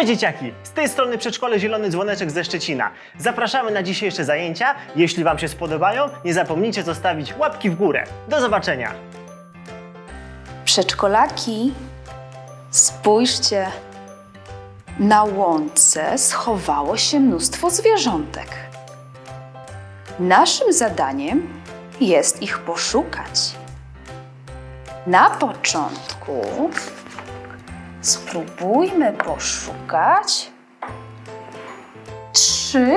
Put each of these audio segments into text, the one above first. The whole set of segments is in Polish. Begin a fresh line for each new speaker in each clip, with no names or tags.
Cześć dzieciaki! Z tej strony Przedszkole Zielony Dzwoneczek ze Szczecina. Zapraszamy na dzisiejsze zajęcia. Jeśli Wam się spodobają, nie zapomnijcie zostawić łapki w górę. Do zobaczenia!
Przedszkolaki, spójrzcie. Na łące schowało się mnóstwo zwierzątek. Naszym zadaniem jest ich poszukać. Na początku spróbujmy poszukać trzy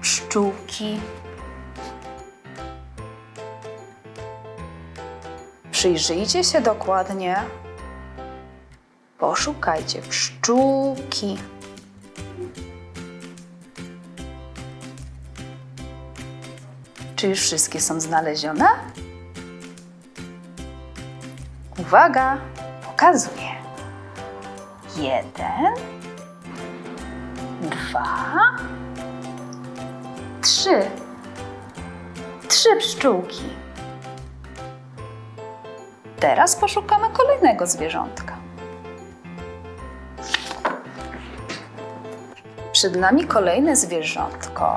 pszczółki. Przyjrzyjcie się dokładnie. Poszukajcie pszczółki. Czy już wszystkie są znalezione? Uwaga, pokazuję. Jeden, dwa, trzy. Trzy pszczółki. Teraz poszukamy kolejnego zwierzątka. Przed nami kolejne zwierzątko.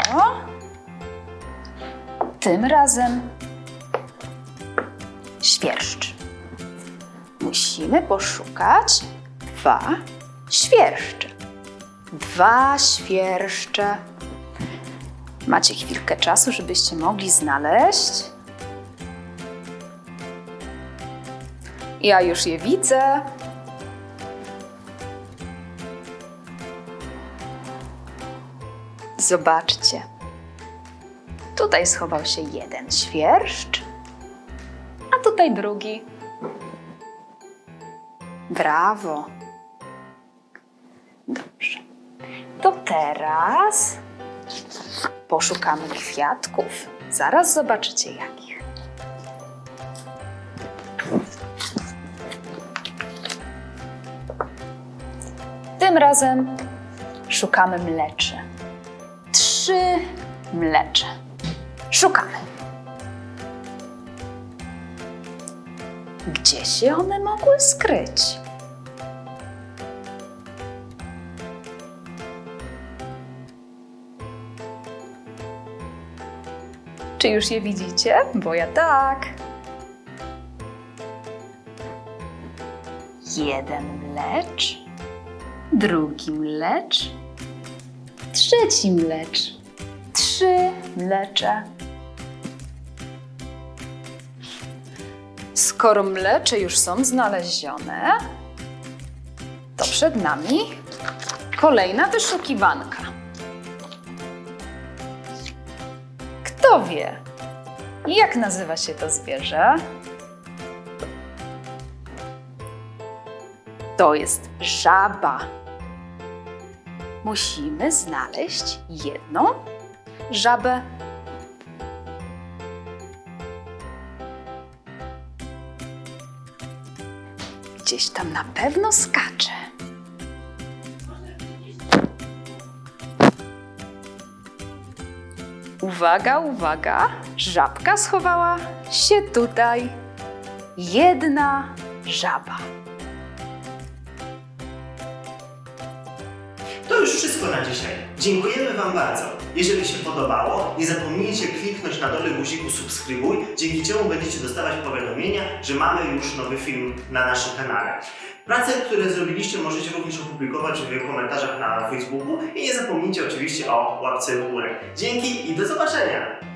Tym razem świerszcz. Musimy poszukać dwa świerszcze. Dwa świerszcze. Macie chwilkę czasu, żebyście mogli znaleźć. Ja już je widzę. Zobaczcie. Tutaj schował się jeden świerszcz, a tutaj drugi. Brawo. To teraz poszukamy kwiatków. Zaraz zobaczycie jakich. Tym razem szukamy mleczy. Trzy mlecze. Szukamy. Gdzie się one mogły skryć? Czy już je widzicie? Bo ja tak. Jeden mlecz, drugi mlecz, trzeci mlecz, trzy mlecze. Skoro mlecze już są znalezione, to przed nami kolejna wyszukiwanka. Kto wie, jak nazywa się to zwierzę? To jest żaba. Musimy znaleźć jedną żabę. Gdzieś tam na pewno skacze. Uwaga, uwaga, żabka schowała się tutaj. Jedna żaba.
Już wszystko na dzisiaj. Dziękujemy Wam bardzo. Jeżeli się podobało, nie zapomnijcie kliknąć na dole guziku subskrybuj, dzięki czemu będziecie dostawać powiadomienia, że mamy już nowy film na naszym kanale. Prace, które zrobiliście, możecie również opublikować w komentarzach na Facebooku i nie zapomnijcie oczywiście o łapce w górę. Dzięki i do zobaczenia!